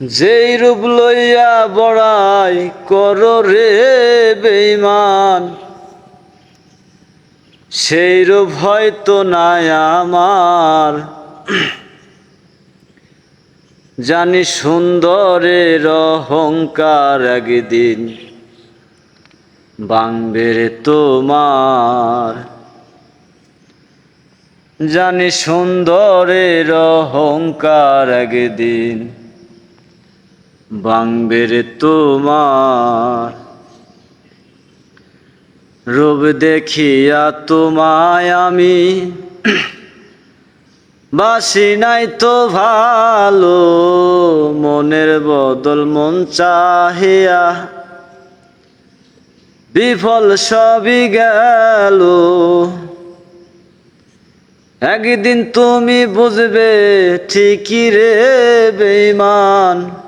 যেই রূপ লইয়া বড়াই কর রে বেইমান সেই রূপ হয়তো নাই আমার। জানি সুন্দরের অহংকার একদিন বাংবে রে তোমার। জানি সুন্দরের অহংকার একদিন বাংবে রে তোমার। রূপ দেখিয়া তোমায় আমি বাসি নাই তো ভালো, মনের বদল মন চাহিয়া। বিফল সবই গেল। একদিন তুমি বুঝবে ঠিকই রে বেইমান